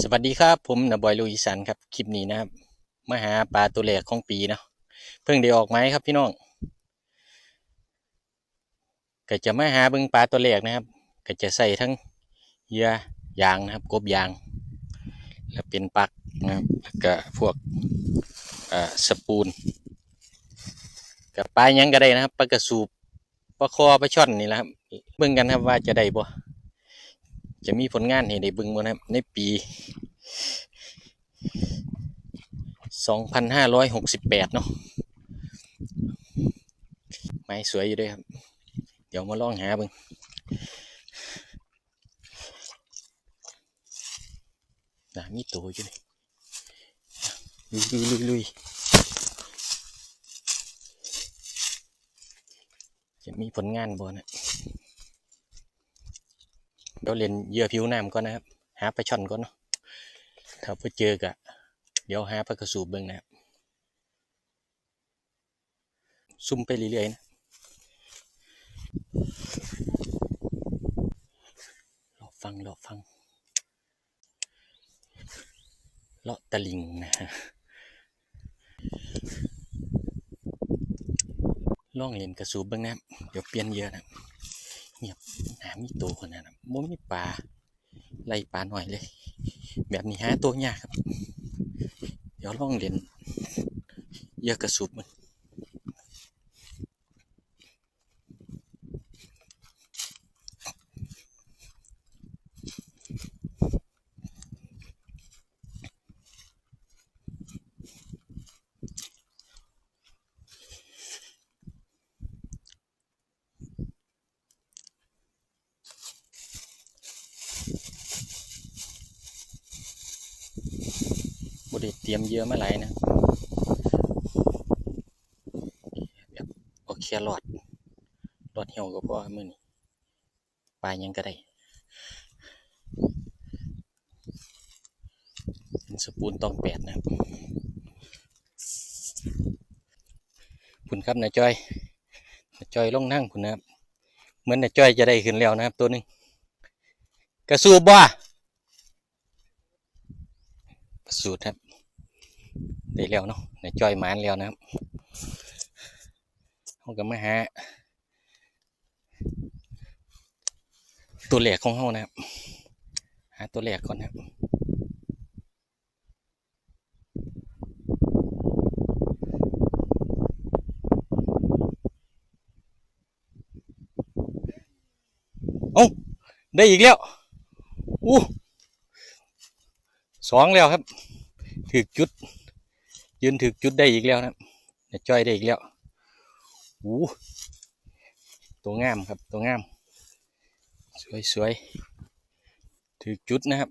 สวัสดีครับผมนบอยลูกอีสานครับคลิปนี้นะครับมาหาปลาตัวแรกของปีเนาะเพิ่งได้ออกไหมครับพี่น้องก็จะมาหาบิ่งปลาตัวแรกนะครับ ก็จะใส่ทั้งเหยื่อยางนะครับ กบยาง แล้วเป็นปักนะครับแล้วก็พวกอ่อสปูนกับปลาหยังก็ได้นะครับปลากระสูบปลาคอปลาช่อนนี่แหละครับเบิ่งกันครับว่าจะได้บ่ จะมีผลงานให้ได้บิ่งบ่นะครับ ในปี 2,568 เนาะไม้สวยอยู่ด้วยครับ เดี๋ยวมาลองหาบิ่งนะมีตัวอยู่นี่ลุยลุยลุยลุยจะมีผลงานบ่นะ เดี๋ยวเรียนเยื่อผิวน้ำก่อนนะครับ หาปลาช่อนก่อนเนาะถ้าไปเจอกะเดี๋ยวหาปลากระสูบเบิ่งนะครับซุ่มไปเรื่อยๆนะรอฟังรอฟังเลาะตะลิงนะฮะล่องเล่นกระสูบเบิ่งนะเดี๋ยวเปลี่ยนเยอะนะ เงียบหามีตัวคนนั้นบ่มีปลาไล่ปลาหน่อยเลย แบบนี้หาตัวยากครับ เดี๋ยวลองเล่นเยอะกระสุบมัน ดเตรียมเยอะมาหลนะแบบโอเครอดรอดเหี่ยวก็พอมือนี้ปลายังก็ได้เป็นสปูนตองแปดนะคุณครับนายจ้อยนายจ้อยลงนั่งคุณนะครับเหมือนนายจ้อยจะได้ขึ้นแล้วนะครับตัวหนึงกระสูบบ่กระสูดครับ ได้แล้วเนาะในจอยหมานแล้วนะครับเขาก็มาหาตัวแหลกของเขานะครับ หาตัวแหลกก่อนนะครับเอ้ได้อีกแล้วอู้สองแล้วครับถึกจุด ยืนถึกจุดได้อีกแล้วนะครับเนี่ยจ้อยได้อีกแล้วโอ้ตัวงามครับตัวงาม สวยสวยถึกจุดนะครับ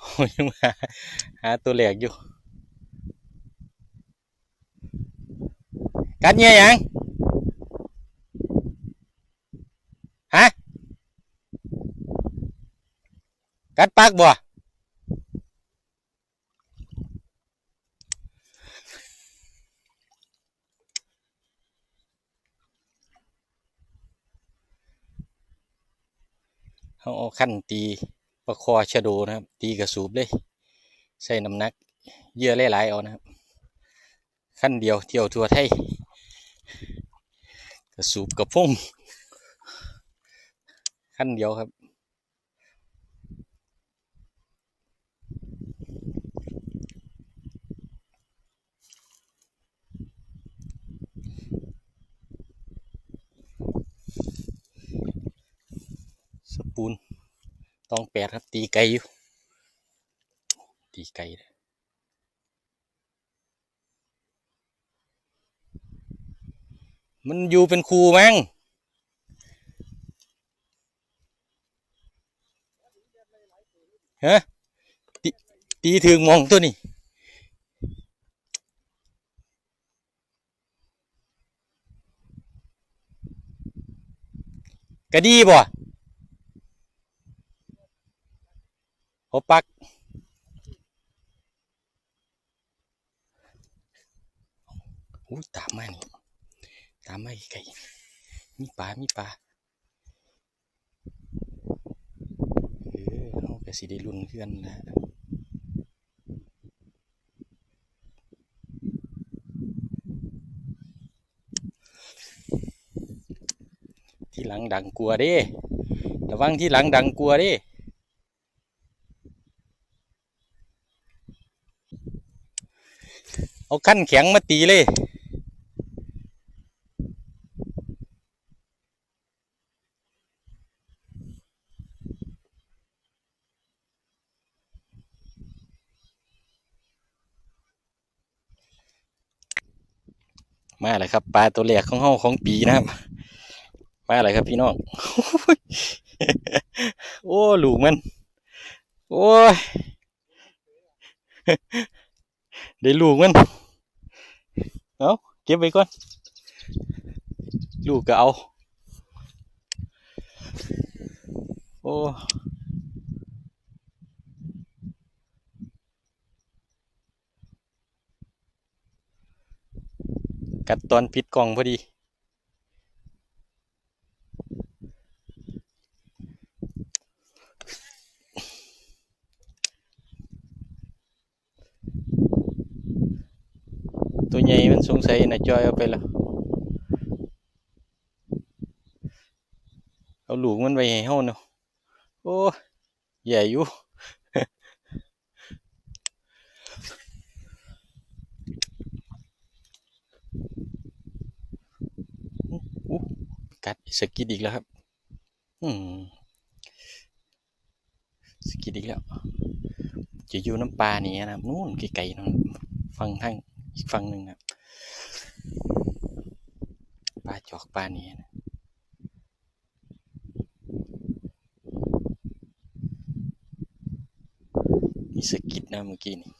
โอ้ยยังมาหาตัวแหลกอยู่ กัดเงี้ยยังฮะกัดปากบ่ เขาเอาขั้นตีประคอชะโดนะครับ ตีกระสูบเลย ใส่น้ำหนักเยอะหลายๆเอานะครับ ขั้นเดียวเที่ยวทั่วไทยกระสูบกระพุ่งขั้นเดียวครับ ส ปูนต้องแปดครับ ตีไก่อยู่ ตีไก่เลยมันอยู่เป็นครูมั้งฮะตีตีถึงมองตัวนี้กระดีบ่ โอปักอุ้ตามมานี่ ตามมาอีกไก่มีปลา มีปลา เออเอาไปสิได้รุ่นเพื่อนนะที่หลังดังกลัวด้ระวังที่หลังดังกลัวด้ เอาขั้นแข็งมาตีเลย มาเลยครับปลาตัวแรกของเฮาของปีนะครับ มาเลยครับพี่น้อง โอ้ลูกมัน โอ้ย ได้ลูกมันเอาเก็บไว้ก่อน ลูกก็เอา โอ้กัดตอนปิดกล่องพอดี ตัวใหญ่มันสงสัยนะจอยเอาไปแล้วเอาหลูกมันไปให้เฮาเนาะโอ้ใหญ่อยู่อู้กัดสกิดอีกแล้วครับ อืมสกิดอีกแล้ว จะอยู่น้ำปลาเนี่นะครับนู่นไกลๆนะฟังทาง อีกฝั่งหนึ่งนะครับปลาจอกปลานี้นะมีสกิดนะเมื่อกี้นี่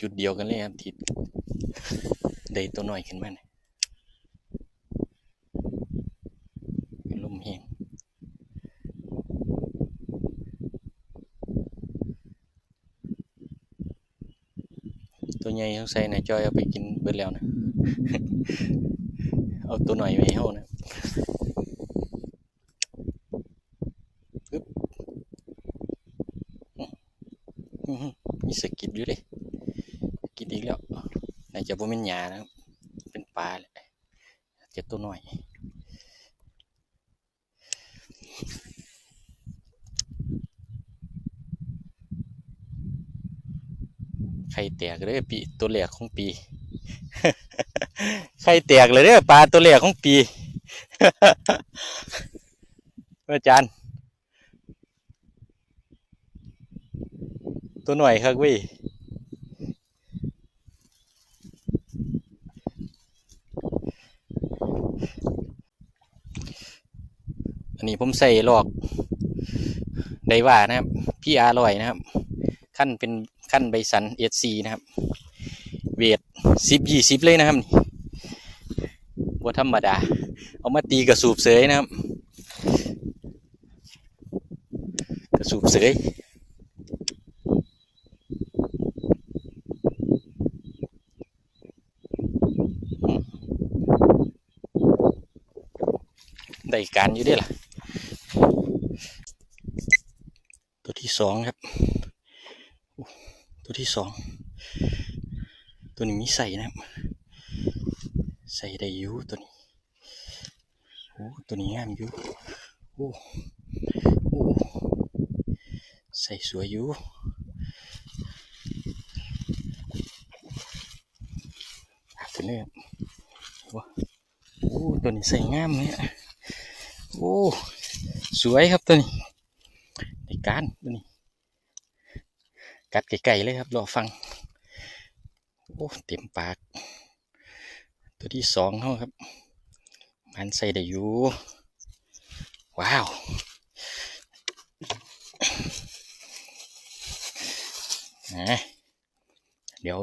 จุดเดียวกันเลยครับที่ได้ตัวหน้อยขึ้นมาเนี่ยลมแห้ง ตัวใหญ่เขาใส่นายจอยเอาไปกินเบิดแล้วนะเอาตัวหน่อยไปให้เขานะปึ๊บอื้อหือมีสกิดอยู่เลยกิดอีกแล้วนายจะบ่เป็นหยานะเป็นปลาแหละเจะตัวหน่อย ข่แตกเลยปีตัวแรกของปี ไข่แตกเลยเด้อปลาตัวแรกของปีอาจารย์ ตัวหน่อยครับว้ยอันนี้ผมใส่ลอกไดว่านะครับพี่อาร่อยนะครับ ขั้นเป็น ขั้นใบสันเอซีนะครับ เวทสิบยี่สิบเลยนะครับว่าธรรมดา เอามาตีกระสูบเสยนะครับ กระสูบเสยได้การอยู่ด้ล่ะ ตัวที่สองครับ ตัวที่สอง ตัวนี้มีใส่นะครับ ใส่ได้ยูตัวนี้ โอ้ตัวนี้งามยูโอ้โอ้ใส่สวยยู่ขึ้นเลยครับว้าโอ้ตัวนี้ใส่งามเลยอะโอ้ สวยครับตัวนี้ในการตัวนี้ กัดไก่ๆเลยครับรอฟัง โอ้เต็มปาก ตัวที่สองเขาครับ มันใส่ได้อยู่ ว้าว นะเดี๋ยว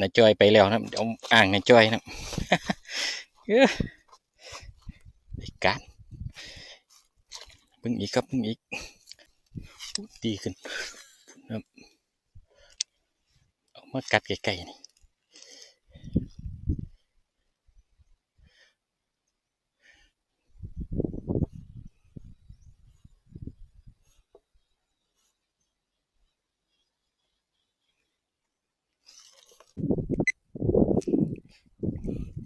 นาจอยไปแล้วนะเดี๋ยวอ่างนาจอยนะเอ้อการเพิ่งอีกครับเพิ่งอีกดีขึ้น มากัดไก่ๆนี่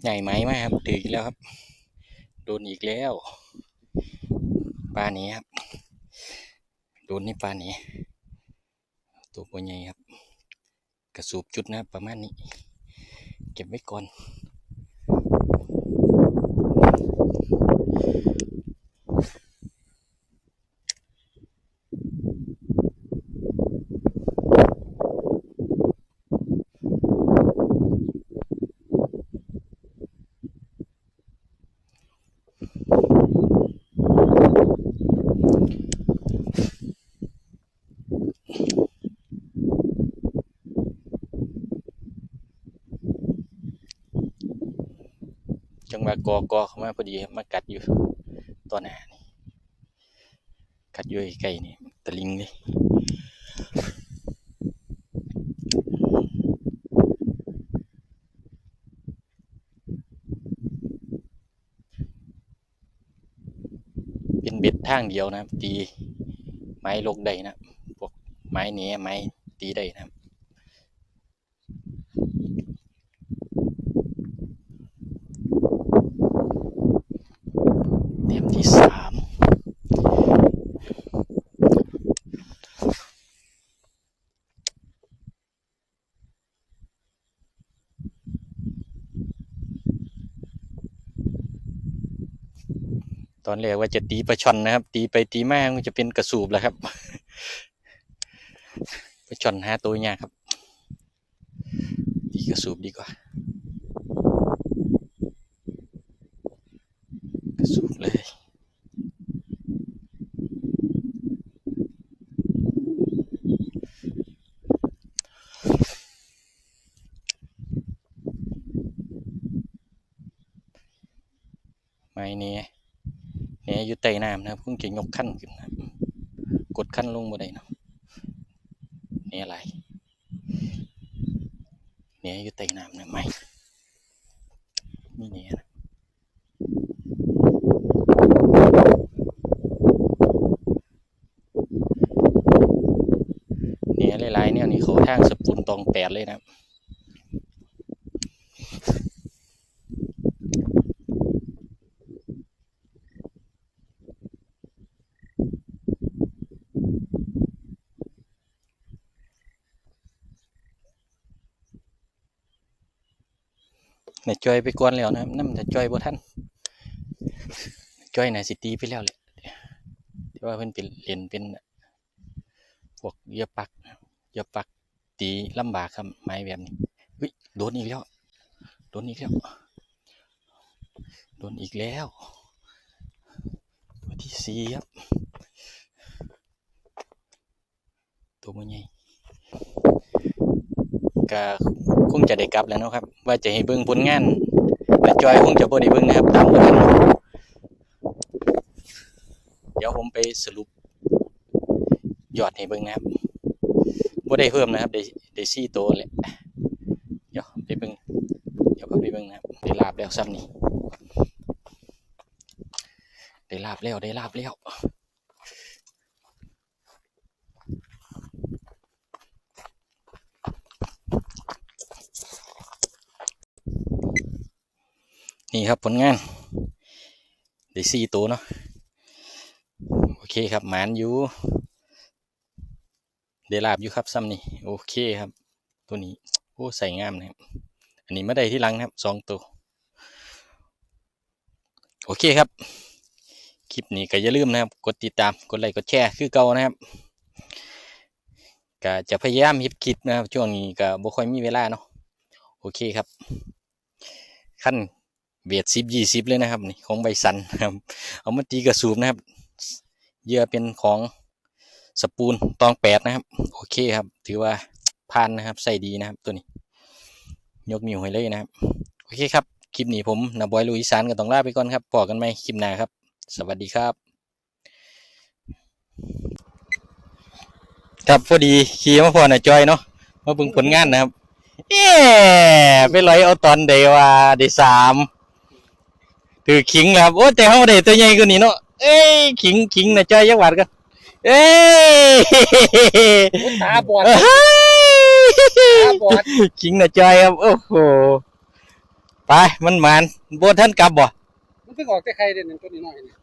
ใหญ่ไหมมากครับถือแล้วครับ โดนอีกแล้วปลาหนี้ครับ โดนนี่ปลาหนี้ตัวปลาใหญ่ครับ กระสูบจุดนะประมาณนี้ เก็บไว้ก่อน กอกอเข้ามาพอดีมากัดอยู่ตอนหน้านี่กัดอยู่ใกล้ๆนี่ตะลิงเลยเป็นเบ็ดทางเดียวนะตีไม้ลกได้นะพวกไม้เนี้ยไม้ตีได้นะครับ เต็มที่สามต อนแรกว่าจะตีปลาช่อนนะครับ ตีไปตีมามันจะเป็นกระสูบแล้วครับปลาช่อนหาตัวยากครับตีกระสูบดีกว่ากระสูบเลย ไม่เนี่ยเนี่ยอยู่ ใต้น้ำนะครับเพิ่งจะยกขั้นขึ้นนะกดขั้นลงบ่ได้นะนี่อะไรเนี่ยอยู่ใต้น้ำนะไม่นี่เนี่ยนะเนี่ยหลายๆเนี่ยนี่เขาทางสปูนตองแปดเลยนะ เนี่ยจอยไปก่อนแล้วนะครับนั่นจะจอยบ่ทันจอยน่ะสิตีไปแล้วแหละที่ว่าเพิ่นเป็นเล่นเป็นพวกเยอปักเยอปักตีลำบากครับไม้แบบนี้เฮ้ยโดนอีกแล้วโดนอีกแล้วโดนอีกแล้ว ตัวที่สี่ครับ ตัวมันใหญ่ก็ คงจะได้กลับแล้วเนาะครับ ว่าจะให้เบิ่งผลงานแต่จอยคงจะบ่ได้เบิ่งนะครับตามกันเดี๋ยวผมไปสรุปยอดให้เบิ่งนะครับบ่ได้เพิ่มนะครับได้ได้สี่โตแหละเดี๋ยวไปเบิ่งเดี๋ยวก็ไปเบิ่งนะครับได้ลาบแล้วซ้ำนี่ได้ลาบแล้วได้ลาบแล้ว นี่ครับผลงานได้สี่ตัวเนาะโอเคครับหมานอยู่ได้ลาบอยู่ครับซ้ำนี่โอเคครับ ตัวนี้โอ้ใส่งามนะครับอันนี้ไม่ได้ที่ลังนะครับสองตัวโอเคครับ คลิปนี้ก็อย่าลืมนะครับ กดติดตามกดไลค์กดแชร์คือเก่านะครับก็จะพยายามฮ็ดคลิปนะครับ ช่วงนี้ก็บ่ค่อยมีเวลาเนาะโอเคครับขั้น เบียดสิบยี่สิบเลยนะครับนี่ของใบสันนะครับ เอามาตีกระสูบนะครับเยื่อเป็นของสปูนตองแปดนะครับ โอเคครับ ถือว่าผ่านนะครับใส่ดีนะครับตัวนี้ ยกนิ้วให้เลยนะครับ โอเคครับ คลิปนี้ผมนาบอยลุยสานก็ต้องลาไปก่อนครับพอกันไหมคลิปหน้าครับ สวัสดีครับ ครับพอดีขี่มาพอนะจอยเนาะมาบิ่งผลงานนะครับเอ๊ไปลอยเอาตอนเดว่าได้สาม ถือขิงแล้วครับ โอ้แต่เขาได้ตัวใหญ่กว่านี้เนาะ เอ้ยขิงขิงนะจอยยักษ์หวัดกันเอ้ยตาบอดเฮ้ยตาบอดคิงน่ะจอยครับ โอ้โห ไป มันหมานบ่ท่านกลับบ่ มันเพิ่งออกแต่ใครเด่นตัวนี้หน่อยนี่